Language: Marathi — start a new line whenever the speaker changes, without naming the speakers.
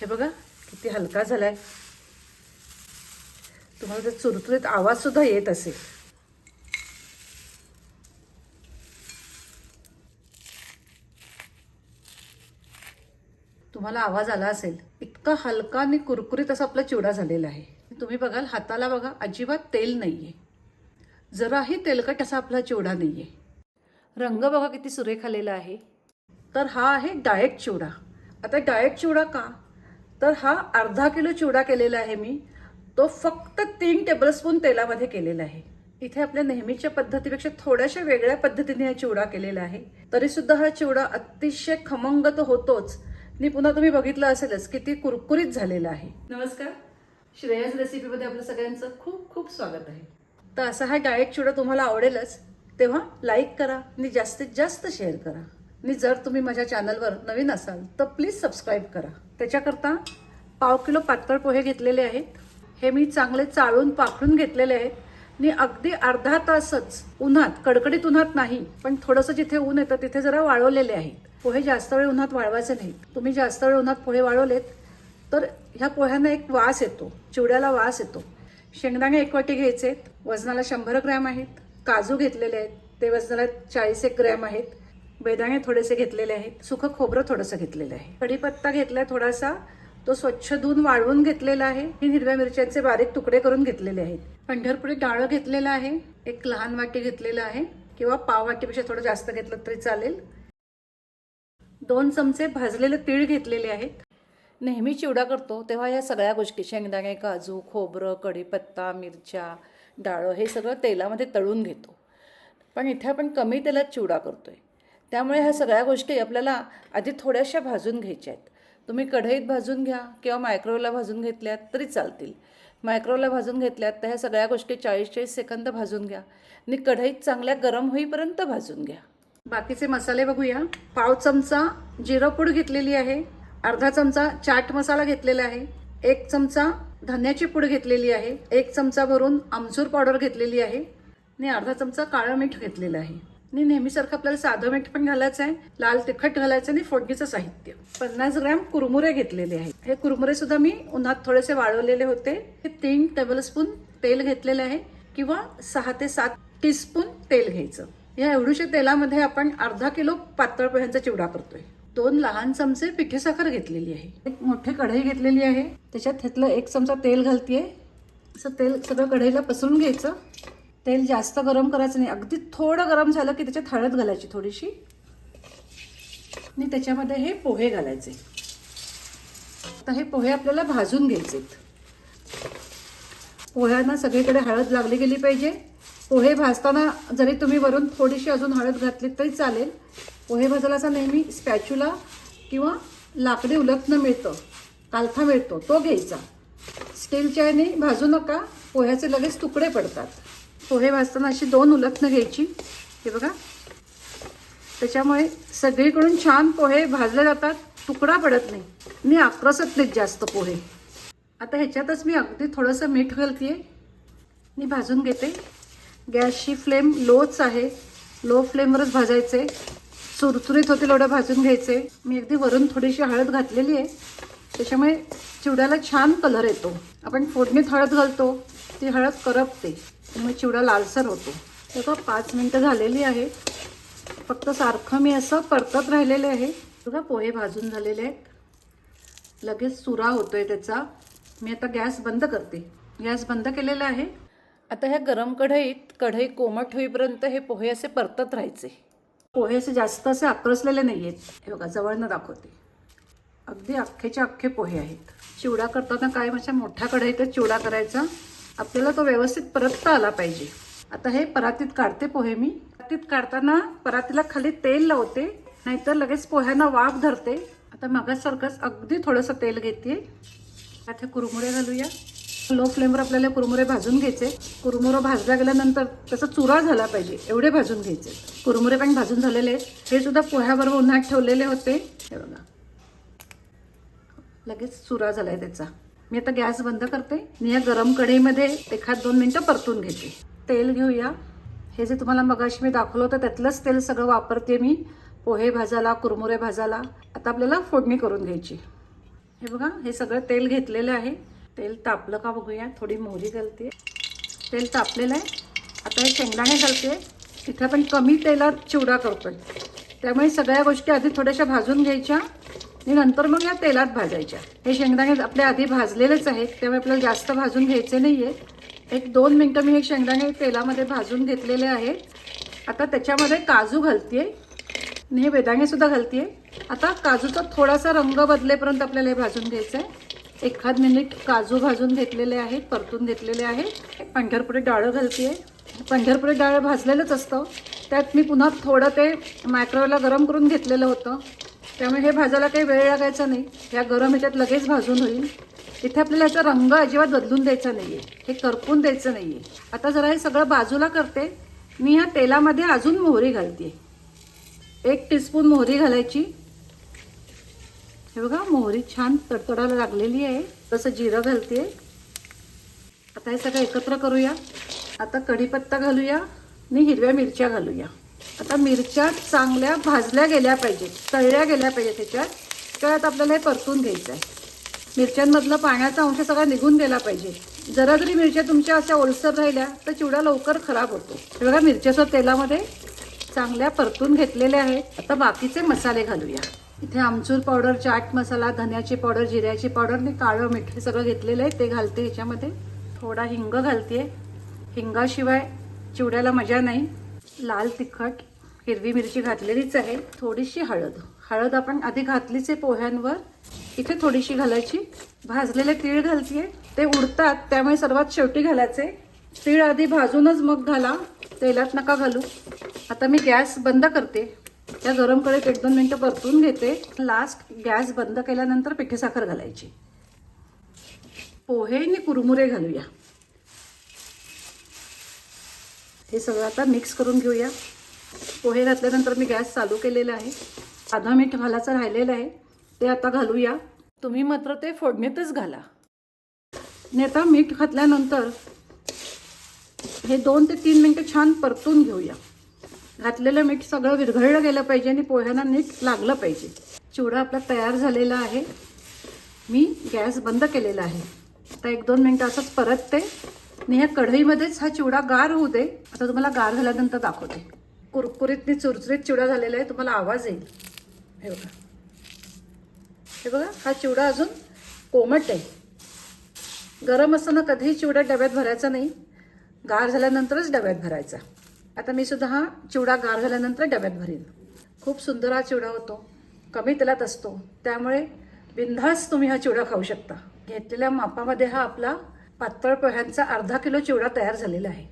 हे बघा किती हलका झाला आहे तुम्हाला त्या चुरचुरीत आवाजसुद्धा येत असेल. तुम्हाला आवाज आला असेल इतका हलका आणि कुरकुरीत असा आपला चिवडा झालेला आहे. तुम्ही बघाल हाताला बघा अजिबात तेल नाही आहे जराही तेलकट असा आपला चिवडा नाही आहे रंग बघा किती सुरेख आलेला आहे. तर हा आहे डाएट चिवडा. आता डाएट चिवडा का? तर हा अर्धा किलो चिवडा केलेला आहे मी. तो फक्त तीन टेबलस्पून तेलामध्ये केलेला आहे. इथे आपल्या नेहमीच्या पद्धतीपेक्षा थोड्याशा वेगळ्या पद्धतीने हा चिवडा केलेला आहे. तरी सुद्धा हा चिवडा अतिशय खमंग तर होतोच. आणि पुन्हा तुम्ही बघितलं असेलच किती कुरकुरीत झालेला आहे. नमस्कार. श्रेयस रेसिपीमध्ये आपलं सगळ्यांचं खूप खूप स्वागत आहे. तर असा हा डाएट चिवडा तुम्हाला आवडेलच तेव्हा लाईक करा आणि जास्तीत जास्त शेअर करा. आणि जर तुम्ही माझ्या चॅनलवर नवीन असाल तर प्लीज सबस्क्राईब करा. त्याच्याकरता पाव किलो पातळ पोहे घेतलेले आहेत. हे मी चांगले चाळून पाखडून घेतलेले आहेत. आणि अगदी अर्धा तासच उन्हात कडकडीत उन्हात नाही पण थोडंसं जिथे ऊन येतं तिथे जरा वाळवलेले आहेत. पोहे जास्त वेळ उन्हात वाळवायचे नाहीत. तुम्ही जास्त वेळ उन्हात पोहे वाळवलेत तर ह्या पोह्यांना एक वास येतो चिवड्याला वास येतो. शेंगदाणे एक वाटी घ्यायचे आहेत वजनाला शंभर ग्रॅम आहेत. काजू घेतलेले आहेत ते वजनाला चाळीस एक ग्रॅम आहेत. बेदाणे थोडेसे घेतलेले आहेत सुखं खोबरं थोडंसं घेतलेलं आहे. कढीपत्ता घेतलाय थोडासा तो स्वच्छ धुवून वाळवून घेतलेला आहे. हे हिरव्या मिरच्यांचे बारीक तुकडे करून घेतलेले आहेत. पंढरपुरी डाळं घेतलेलं आहे एक लहान वाटी घेतलेलं आहे किंवा पाव वाटीपेक्षा थोडं जास्त घेतलं तरी चालेल. दोन चमचे भाजलेले तीळ घेतलेले आहेत. नेहमी चिवडा करतो तेव्हा या सगळ्या गोष्टी शेंगदाणे काजू खोबरं कढीपत्ता मिरच्या डाळं हे सगळं तेलामध्ये तळून घेतो. पण इथे आपण कमी तेलात चिवडा करतोय. त्यामुळे ह्या सगळ्या गोष्टी आपल्याला आधी थोड्याशा भाजून घ्यायच्या आहेत. तुम्ही कढईत भाजून घ्या किंवा मायक्रोवेला भाजून घेतल्यात तरी चालतील. मायक्रोवेला भाजून घेतल्यात तर ह्या सगळ्या गोष्टी चाळीस चाळीस सेकंद भाजून घ्या. आणि कढईत चांगल्या गरम होईपर्यंत भाजून घ्या. बाकीचे मसाले बघूया. पाव चमचा जिरपूड घेतलेली आहे. अर्धा चमचा चाट मसाला घेतलेला आहे. एक चमचा धन्याची पूड घेतलेली आहे. एक चमचा भरून आमचूर पावडर घेतलेली आहे. आणि अर्धा चमचा काळं मीठ घेतलेलं आहे. आणि नेहमीसारखं आपल्याला साधं मीठ पण घालायचं आहे लाल तिखट घालायचं आणि फोडणीचं साहित्य. पन्नास ग्रॅम कुरमुरे घेतलेले आहेत. हे कुरमुरे सुद्धा मी उन्हात थोडेसे वाळवलेले होते. हे तीन टेबलस्पून तेल घेतलेले आहे किंवा सहा ते सात टीस्पून तेल घ्यायचं. या एवढ्याशा तेलामध्ये आपण अर्धा किलो पातळ पोह्यांचा चिवडा करतोय. दोन लहान चमचे पिठी साखर घेतलेली आहे. एक मोठी कढई घेतलेली आहे. त्याच्यात ह्यातलं एक चमचा तेल घालतीये. असं तेल सगळं कढईला पसरून घ्यायचं. तेल जास्त गरम करायचं नाही. अगदी थोडं गरम झालं की त्याच्यात हळद घालायची थोडीशी. आणि त्याच्यामध्ये हे पोहे घालायचे. आता हे पोहे आपल्याला भाजून घ्यायचे पोह्यांना सगळीकडे हळद लागली गेली पाहिजे. पोहे भाजताना जरी तुम्ही वरून थोडीशी अजून हळद घातली तरी चालेल. पोहे भाजायला असा नेहमी स्पॅच्युला किंवा लाकडी उलटणं मिळतं. कालथा मिळतो तो घ्यायचा. स्टीलच्या याने भाजू नका. पोह्याचे लगेच तुकडे पडतात. पोहे भाजताना अशी दोन उलटणं घ्यायची. हे बघा. त्याच्यामुळे सगळीकडून छान पोहे भाजले जातात. तुकडा पडत नाही. मी आक्रसत नाहीत जास्त पोहे. आता ह्याच्यातच मी अगदी थोडंसं मीठ घालते मी भाजून घेते. गॅसची फ्लेम लोच आहे. लो फ्लेमवरच भाजायचे. चुरचुरीत होतील एवढं भाजून घ्यायचे. मी अगदी वरून थोडीशी हळद घातलेली आहे. त्याच्यामुळे चिवड्याला छान कलर येतो. आपण फोडणीत हळद घालतो. ती हळद करपते. त्यामुळे चिवडा लालसर होतो. बघा पाच मिनटं झालेली आहे. फक्त सारखं मी असं परतत राहिलेले आहे. बघा पोहे भाजून झालेले आहेत. लगेच सुरा होतोय त्याचा. मी आता गॅस बंद करते. गॅस बंद केलेला आहे. आता ह्या गरम कढईत कढई कोमट होईपर्यंत हे पोहे असे परतत राहायचे. पोहे असे जास्त असे आक्रसलेले नाही आहेत हे बघा जवळनं दाखवते. अगदी अख्खेचे अख्खे पोहे आहेत. चिवडा करताना काय माझ्या मोठ्या कढईतच चिवडा करायचा? आपल्याला तो व्यवस्थित परतता आला पाहिजे. आता हे परातीत काढते पोहे मी. परातीत काढताना परातीला खाली तेल लावते नाहीतर लगेच पोह्यांना वाफ धरते. आता मगासारखंच अगदी थोडंसं तेल घेते. आता कुरमुरे घालूया. लो फ्लेमवर आपल्याला कुरमुरे भाजून घ्यायचे. कुरमुरं भाजल्या गेल्यानंतर त्याचा चुरा झाला पाहिजे एवढे भाजून घ्यायचे. कुरमुरे पण भाजून झालेले आहेत. हे सुद्धा पोह्याबरोबर उन्हात ठेवलेले होते. हे बघा. लगेच चुरा झाला आहे त्याचा. मी आता गॅस बंद करते. मी या गरम कढईमध्ये एखाद दोन मिनटं परतून घेते. तेल घेऊया. हे जे तुम्हाला मगाशी मी दाखवलं होतं त्यातलंच तेल सगळं वापरते मी. पोहे भाजायला कुरमुरे भाजायला. आता आपल्याला फोडणी करून घ्यायची. हे बघा हे सगळं तेल घेतलेलं आहे. तेल तापलं का बघूया. थोडी मोहरी घालते. तेल तापलेलं आहे. आता हे शेंगदाणे घालते. तिथे आपण कमी तेलात चिवडा करतोय. त्यामुळे सगळ्या गोष्टी आधी थोड्याशा भाजून घ्यायच्या. आणि नंतर मग या तेलात भाजायच्या. हे शेंगदाणे आपले आधी भाजलेलेच आहेत त्यामुळे आपल्याला जास्त भाजून घ्यायचे नाही आहे एक दोन मिनटं मी हे शेंगदाणे तेलामध्ये भाजून घेतलेले आहे आता त्याच्यामध्ये काजू घालते आणि हे वेदाणेसुद्धा घालते घालते आता काजूचा थोडासा रंग बदलेपर्यंत आपल्याला हे भाजून घ्यायचं आहे एखाद मिनिट काजू भाजून घेतलेले आहेत परतून घेतलेले आहे पंढरपुरी डाळं घालते पंढरपुरी डाळ भाजलेलंच असतं. त्यात मी पुन्हा थोडं ते मायक्रोवेला गरम करून घेतलेलं होतं. त्यामुळे हे भाजायला काही वेळ लागायचा नाही. या गरम ह्याच्यात लगेच भाजून होईल. इथे आपल्याला याचा रंग अजिबात बदलून द्यायचा नाही आहे हे करपून द्यायचं नाही आहे आता जरा हे सगळं बाजूला करते. मी ह्या तेलामध्ये अजून मोहरी घालते. एक टीस्पून मोहरी घालायची. हे बघा मोहरी छान तडतडायला लागलेली आहे. तसं जिरं घालते. आता हे सगळं एकत्र करूया. आता कढीपत्ता घालूया. आणि हिरव्या मिरच्या घालूया. आता मिरच्या चांगल्या भाजल्या गेल्या पाहिजेत तळल्या गेल्या पाहिजेत त्याच्यात त्यात आपल्याला हे परतून घ्यायचं आहे. मिरच्यांमधलं पाण्याचा अंश सगळा निघून गेला पाहिजे. जरा जरी मिरच्या तुमच्या अशा ओलसर राहिल्या तर चिवडा लवकर खराब होतो. हे बघा मिरच्याचं तेलामध्ये चांगल्या परतून घेतलेल्या आहेत. आता बाकीचे मसाले घालूया. इथे आमचूर पावडर चाट मसाला धन्याची पावडर जिऱ्याची पावडर आणि काळं मीठ हे सगळं घेतलेलं आहे. ते घालते ह्याच्यामध्ये. थोडा हिंग घालते. हिंगाशिवाय चिवड्याला मजा नाही. लाल तिखट हिरवी मिरची घातलेलीच आहे थोडीशी हळद. हळद आपण आधी घातलीच आहे पोह्यांवर. इथे थोडीशी घालायची. भाजलेले तीळ घालतीये. ते उडतात त्यामुळे सर्वात शेवटी घालायचे. तीळ आधी भाजूनच मग घाला. तेलात नका घालू. आता मी गॅस बंद करते. त्या गरम कढईत एक दोन मिनटं परतून घेते. लास्ट गॅस बंद केल्यानंतर पिठी साखर घालायची. पोहे आणि कुरमुरे घालूया. हे सगळं आता मिक्स करून घेऊया. पोहे घातल्यानंतर मी गॅस चालू केलेला आहे. आधा मीठ घालायचं राहिलेलं आहे. ते आता घालूया. तुम्ही मात्र ते फोडणीतच घाला. आणि आता मीठ घातल्यानंतर हे दोन ते तीन मिनटं छान परतून घेऊया. घातलेलं मीठ सगळं विरघळलं गेलं पाहिजे आणि पोह्यांना नीट लागलं पाहिजे. चिवडा आपला तयार झालेला आहे. मी गॅस बंद केलेला आहे. आता एक दोन मिनटं असंच परतते. आणि ह्या कढईमध्येच हा चिवडा गार होऊ दे. आता तुम्हाला गार झाल्यानंतर दाखवते. कुरकुरीत चुरचुरीत चिवडा झालेला आहे तुम्हाला आवाज येईल. हे बघा. हे बघा हा चिवडा अजून कोमट आहे. गरम असताना कधीही चिवडा डब्यात भरायचा नाही. गार झाल्यानंतरच डब्यात भरायचा. आता मी सुद्धा हा चिवडा गार झाल्यानंतर डब्यात भरीन. खूप सुंदर हा चिवडा होतो. कमी तेलात असतो. त्यामुळे बिनधास्त तुम्ही हा चिवडा खाऊ शकता. घेतलेल्या मापामध्ये हा आपला पातळ पोह्यांचा अर्धा किलो चिवडा तयार झालेला आहे.